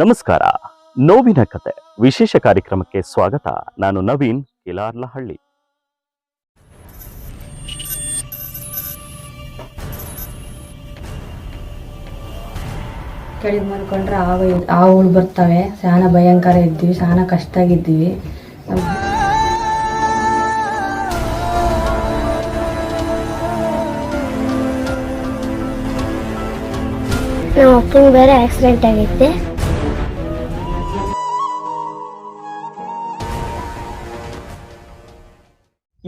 ನಮಸ್ಕಾರ. ನೋವಿನ ಕತೆ. ವಿಶೇಷ ಕಾರ್ಯಕ್ರಮಕ್ಕೆ ಸ್ವಾಗತ. ನಾನು ನವೀನ್ ಕಿಲಾರ್ಲಹಳ್ಳಿ. ಕೆಳಗೆ ಮಾಡ್ಕೊಂಡ್ರೆ ಆವು ಆವುಗಳು ಬರ್ತವೆ. ಸಾನ ಭಯಂಕರ ಇದ್ದೀವಿ. ಸಾನ ಕಷ್ಟಾಗಿದ್ದೀವಿ. ನಮ್ಮ ಅಪ್ಪಂಗೆ ಬೇರೆ ಆಕ್ಸಿಡೆಂಟ್ ಆಗೈತೆ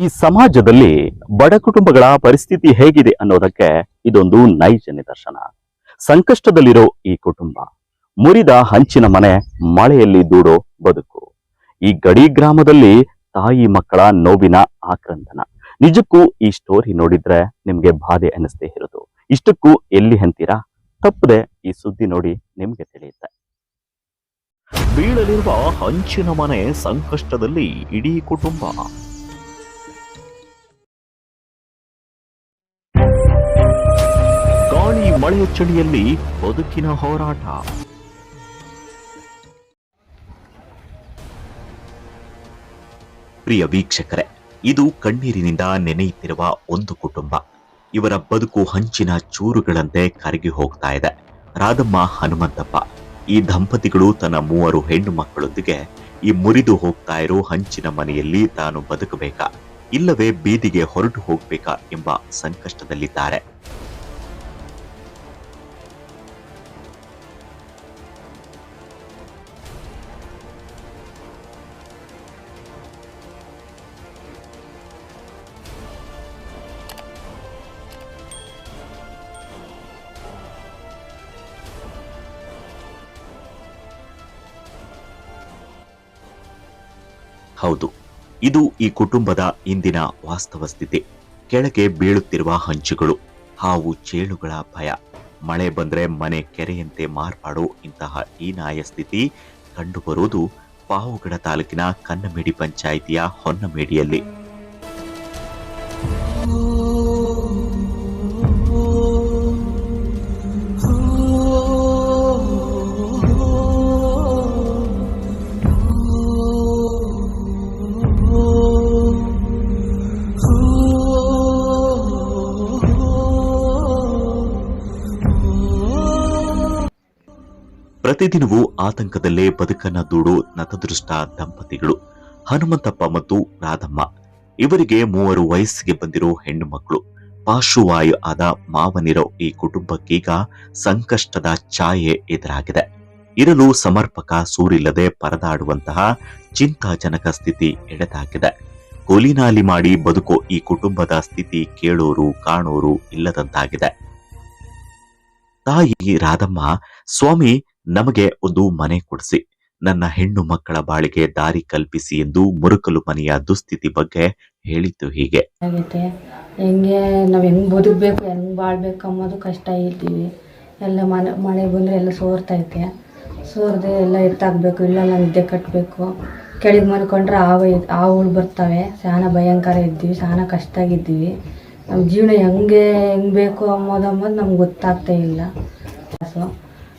ಈ ಸಮಾಜದಲ್ಲಿ ಬಡ ಕುಟುಂಬಗಳ ಪರಿಸ್ಥಿತಿ ಹೇಗಿದೆ ಅನ್ನೋದಕ್ಕೆ ಇದೊಂದು ನೈಜ ನಿದರ್ಶನ. ಸಂಕಷ್ಟದಲ್ಲಿರೋ ಈ ಕುಟುಂಬ, ಮುರಿದ ಹಂಚಿನ ಮನೆ, ಮಳೆಯಲ್ಲಿ ದೂಡೋ ಬದುಕು. ಈ ಗಡಿ ಗ್ರಾಮದಲ್ಲಿ ತಾಯಿ ಮಕ್ಕಳ ನೋವಿನ ಆಕ್ರಂದನ. ನಿಜಕ್ಕೂ ಈ ಸ್ಟೋರಿ ನೋಡಿದ್ರೆ ನಿಮ್ಗೆ ಬಾಧೆ ಅನ್ನಿಸ್ತೇ ಇರೋದು. ಇಷ್ಟಕ್ಕೂ ಎಲ್ಲಿ ಅಂತೀರಾ? ತಪ್ಪದೆ ಈ ಸುದ್ದಿ ನೋಡಿ ನಿಮ್ಗೆ ತಿಳಿಯುತ್ತೆ. ಬೀಳಲಿರುವ ಹಂಚಿನ ಮನೆ, ಸಂಕಷ್ಟದಲ್ಲಿ ಇಡೀ ಕುಟುಂಬ. ಗಾಳಿ ಮಳೆಯುಚ್ಚಳಿಯಲ್ಲಿ ಚಳಿಯಲ್ಲಿ ಬದುಕಿನ ಹೋರಾಟ. ಪ್ರಿಯ ವೀಕ್ಷಕರೇ, ಇದು ಕಣ್ಣೀರಿನಿಂದ ನೆನೆಯುತ್ತಿರುವ ಒಂದು ಕುಟುಂಬ. ಇವರ ಬದುಕು ಹಂಚಿನ ಚೂರುಗಳಂತೆ ಕರಗಿ ಹೋಗ್ತಾ ಇದೆ. ರಾಧಮ್ಮ ಹನುಮಂತಪ್ಪ, ಈ ದಂಪತಿಗಳು ತನ್ನ ಮೂವರು ಹೆಣ್ಣು ಮಕ್ಕಳೊಂದಿಗೆ ಈ ಮುರಿದು ಹೋಗ್ತಾ ಇರೋ ಹಂಚಿನ ಮನೆಯಲ್ಲಿ ತಾನು ಬದುಕಬೇಕಾ, ಇಲ್ಲವೇ ಬೀದಿಗೆ ಹೊರಟು ಹೋಗ್ಬೇಕಾ ಎಂಬ ಸಂಕಷ್ಟದಲ್ಲಿದ್ದಾರೆ. ಹೌದು, ಇದು ಈ ಕುಟುಂಬದ ಇಂದಿನ ವಾಸ್ತವ ಸ್ಥಿತಿ. ಕೆಳಗೆ ಬೀಳುತ್ತಿರುವ ಹಂಚುಗಳು, ಹಾವು ಚೇಳುಗಳ ಭಯ. ಮಳೆ ಬಂದರೆ ಮನೆ ಕೆರೆಯಂತೆ ಮಾರ್ಪಾಡೋ ಇಂತಹ ಹೀನಾಯ ಸ್ಥಿತಿ ಕಂಡುಬರುವುದು ಪಾವುಗಡ ತಾಲೂಕಿನ ಕನ್ನಮೇಡಿ ಪಂಚಾಯಿತಿಯ ಹೊನ್ನಮೇಡಿಯಲ್ಲಿ. ಪ್ರತಿದಿನವೂ ಆತಂಕದಲ್ಲೇ ಬದುಕನ್ನ ದೂಡು ನತದೃಷ್ಟ ದಂಪತಿಗಳು ಹನುಮಂತಪ್ಪ ಮತ್ತು ರಾಧಮ್ಮ. ಇವರಿಗೆ ಮೂವರು ವಯಸ್ಸಿಗೆ ಬಂದಿರೋ ಹೆಣ್ಣು ಮಕ್ಕಳು ಪಾರ್ಶ್ವವಾಯು ಆದ ಮಾವನಿರೋ ಈ ಕುಟುಂಬಕ್ಕೀಗ ಸಂಕಷ್ಟದ ಛಾಯೆ ಎದುರಾಗಿದೆ. ಇರಲು ಸಮರ್ಪಕ ಸೂರಿಲ್ಲದೆ ಪರದಾಡುವಂತಹ ಚಿಂತಾಜನಕ ಸ್ಥಿತಿ ಎಡೆದಾಗಿದೆ ಕೋಲಿನಾಲಿ ಮಾಡಿ ಬದುಕೋ ಈ ಕುಟುಂಬದ ಸ್ಥಿತಿ ಕೇಳೋರು, ಕಾಣೋರು ಇಲ್ಲದಂತಾಗಿದೆ. ತಾಯಿ ರಾಧಮ್ಮ, ಸ್ವಾಮಿ ನಮಗೆ ಒಂದು ಮನೆ ಕೊಡಿಸಿ. ನನ್ನ ಹೆಣ್ಣು ಮಕ್ಕಳ ಬಾಳಿಗೆ ದಾರಿ ಕಲ್ಪಿಸಿ ಎಂದು ಮುರುಕಲು ಮನೆಯ ದುಸ್ಥಿತಿ ಬಗ್ಗೆ ಹೇಳಿದ್ದು ಹೀಗೆ. ಆಗೈತೆ ಹೆಂಗೆ ನಾವು ಹೆಂಗೆ ಬದುಕಬೇಕು, ಹೆಂಗೆ ಬಾಳ್ಬೇಕು ಅನ್ನೋದು ಕಷ್ಟ ಇದ್ದೀವಿ ಎಲ್ಲ ಮನೆ ಮಳೆ ಬಂದರೆ ಎಲ್ಲ ಸೋರ್ತೈತೆ. ಸೋರ್ದೆ ಎಲ್ಲ ಎತ್ತಾಕಬೇಕು ಇಲ್ಲ ನಾನು ನಿದ್ದೆ ಕಟ್ಟಬೇಕು ಕೆಳಗೆ ಮಲ್ಕೊಂಡ್ರೆ ಆವು ಆವುಗಳು ಬರ್ತವೆ. ಸಾನ ಭಯಂಕರ ಇದ್ದೀವಿ ಸಾನ ಕಷ್ಟಾಗಿದ್ದೀವಿ. ನಮ್ಮ ಜೀವನ ಹೆಂಗೆ ಹೆಂಗೆ ಬೇಕು ಅನ್ನೋದು ಅನ್ನೋದು ನಮ್ಗೆ ಗೊತ್ತಾಗ್ತಾ ಇಲ್ಲ. ಸೊ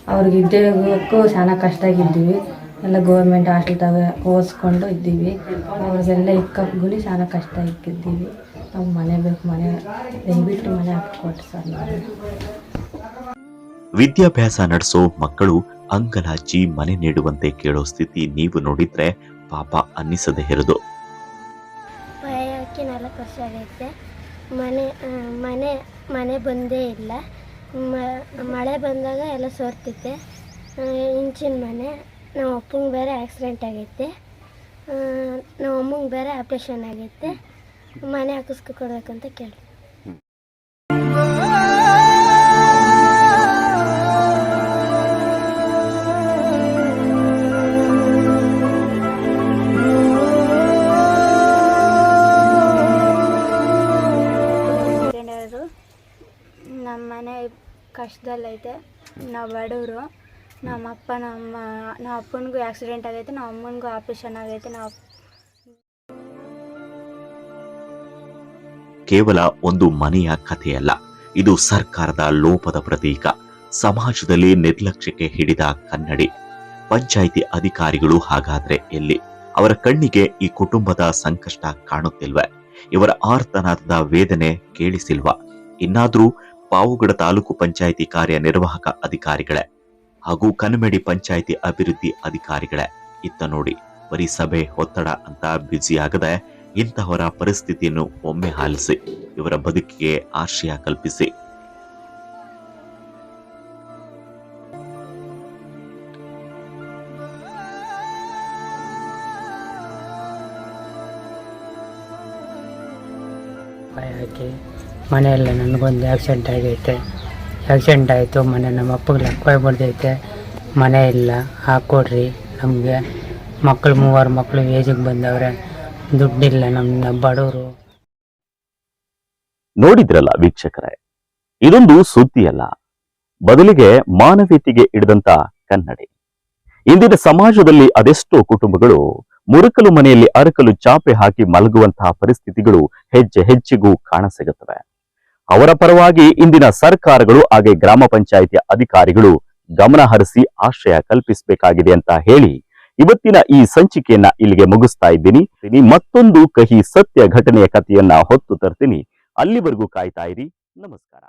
ಅವ್ರಿಗೆ ಇದ್ದೇಗಕ್ಕೂ ಕಷ್ಟ ಆಗಿದ್ದೀವಿ. ಎಲ್ಲ ಗೌರ್ಮೆಂಟ್ ಹಾಸ್ಟೆಲ್ದಾಗ ಓದಿಸ್ಕೊಂಡು ಇದ್ದೀವಿ. ಅವ್ರಿಗೆಲ್ಲ ಇಕ್ಕಪ್ ಶಾನ ಕಷ್ಟ ಇಕ್ಕಿದ್ದೀವಿ. ನಾವು ಮನೆ ಬೇಕು ಮನೆ ದಯವಿಟ್ಟು ಮನೆ ಹಾಕ್ಕೊಟ್ರಿ ಸರ್ ವಿದ್ಯಾಭ್ಯಾಸ ನಡೆಸೋ ಮಕ್ಕಳು ಅಂಗಲಾಚಿ ಮನೆ ನೀಡುವಂತೆ ಕೇಳೋ ಸ್ಥಿತಿ ನೀವು ನೋಡಿದ್ರೆ ಪಾಪ ಅನ್ನಿಸದೆ ಇರದು. ನಾಲ್ಕು ವರ್ಷ ಆಗೈತೆ. ಮನೆ ಮನೆ ಮನೆ ಬಂದೇ ಇಲ್ಲ. ಮಳೆ ಬಂದಾಗ ಎಲ್ಲ ಸೋರ್ತೈತೆ ಇಂಚಿನ ಮನೆ. ನಮ್ಮ ಅಪ್ಪಂಗೆ ಬೇರೆ ಆಕ್ಸಿಡೆಂಟ್ ಆಗೈತೆ ನಮ್ಮ ಅಮ್ಮಂಗೆ ಬೇರೆ ಆಪ್ರೇಷನ್ ಆಗೈತೆ ಮನೆ ಹಾಕಿಸ್ಕೊಡ್ಬೇಕಂತ ಕೇಳಿ ಕಷ್ಟದಲ್ಲೈತೆ ನಾವು ಬಡವರು ನಮ್ಮ ಅಪ್ಪ, ನಮ್ಮ ನಮ್ಮ ಅಪ್ಪನಿಗೂ ಆಕ್ಸಿಡೆಂಟ್ ಆಗೈತೆ ನಮ್ಮ ಅಮ್ಮನಿಗೂ ಆಪ್ರೇಷನ್ ಆಗೈತೆ, ನಾವು ಕೇವಲ ಒಂದು ಮನೆಯ ಕಥೆಯಲ್ಲ, ಇದು ಸರ್ಕಾರದ ಲೋಪದ ಪ್ರತೀಕ. ಸಮಾಜದಲ್ಲಿ ನಿರ್ಲಕ್ಷ್ಯಕ್ಕೆ ಹಿಡಿದ ಕನ್ನಡಿ. ಪಂಚಾಯಿತಿ ಅಧಿಕಾರಿಗಳು ಹಾಗಾದ್ರೆ ಎಲ್ಲಿ? ಅವರ ಕಣ್ಣಿಗೆ ಈ ಕುಟುಂಬದ ಸಂಕಷ್ಟ ಕಾಣುತ್ತಿಲ್ವೇ? ಇವರ ಆರ್ತನಾದದ ವೇದನೆ ಕೇಳಿಸಿಲ್ವಾ? ಇನ್ನಾದ್ರೂ ಪಾವುಗಡ ತಾಲೂಕು ಪಂಚಾಯಿತಿ ಕಾರ್ಯನಿರ್ವಾಹಕ ಅಧಿಕಾರಿಗಳೇ ಹಾಗೂ ಕನಮೆಡಿ ಪಂಚಾಯಿತಿ ಅಭಿವೃದ್ಧಿ ಅಧಿಕಾರಿಗಳೇ. ಇತ್ತ ನೋಡಿ, ಬರೀ ಸಭೆ, ಒತ್ತಡ ಅಂತ ಬ್ಯುಸಿ ಆಗದೆ ಇಂತಹವರ ಪರಿಸ್ಥಿತಿಯನ್ನು ಒಮ್ಮೆ ಆಲಿಸಿ, ಇವರ ಬದುಕಿಗೆ ಆಶ್ರಯ ಕಲ್ಪಿಸಿ. ಪಾಯ ಹಾಕಿ ಮನೆಯಲ್ಲ ನನಗೊಂದು ಆಕ್ಸಿಡೆಂಟ್ ಆಗೈತೆ. ಆಕ್ಸಿಡೆಂಟ್ ಆಯಿತು, ಮನೆ ನಮ್ಮ ಅಪ್ಪಗೆ ಲಕ್ಕ ಬಡ್ದೈತೆ ಮನೆ ಇಲ್ಲ ಹಾಕ್ಕೊಡ್ರಿ ನಮಗೆ ಮಕ್ಕಳು ಮೂವರು ಮಕ್ಕಳು ಏಜಿಗೆ ಬಂದವ್ರೆ. ದುಡ್ಡಿಲ್ಲ ನಮ್ಮ ಬಡವರು. ನೋಡಿದ್ರಲ್ಲ ವೀಕ್ಷಕರೇ? ಇದೊಂದು ಸುದ್ದಿಯಲ್ಲ. ಬದಲಿಗೆ ಮಾನವೀಯತೆಗೆ ಹಿಡಿದಂತ ಕನ್ನಡಿ. ಇಂದಿನ ಸಮಾಜದಲ್ಲಿ ಅದೆಷ್ಟೋ ಕುಟುಂಬಗಳು ಮುರುಕಲು ಮನೆಯಲ್ಲಿ ಅರಕಲು ಚಾಪೆ ಹಾಕಿ ಮಲಗುವಂತಹ ಪರಿಸ್ಥಿತಿಗಳು ಹೆಜ್ಜೆ ಹೆಜ್ಜೆಗೂ ಕಾಣಸಿಗುತ್ತವೆ ಅವರ ಪರವಾಗಿ ಇಂದಿನ ಸರ್ಕಾರಗಳು ಹಾಗೆ ಗ್ರಾಮ ಪಂಚಾಯಿತಿಯ ಅಧಿಕಾರಿಗಳು ಗಮನ ಹರಿಸಿ ಆಶ್ರಯ ಕಲ್ಪಿಸಬೇಕಾಗಿದೆ ಅಂತ ಹೇಳಿ ಇವತ್ತಿನ ಈ ಸಂಚಿಕೆಯನ್ನ ಇಲ್ಲಿಗೆ ಮುಗಿಸ್ತಾ ಇದ್ದೀನಿ. ಮತ್ತೊಂದು ಕಹಿ ಸತ್ಯ ಘಟನೆಯ ಕಥೆಯನ್ನ ಹೊತ್ತು ತರ್ತೀನಿ. ಅಲ್ಲಿವರೆಗೂ ಕಾಯ್ತಾ ಇರಿ. ನಮಸ್ಕಾರ.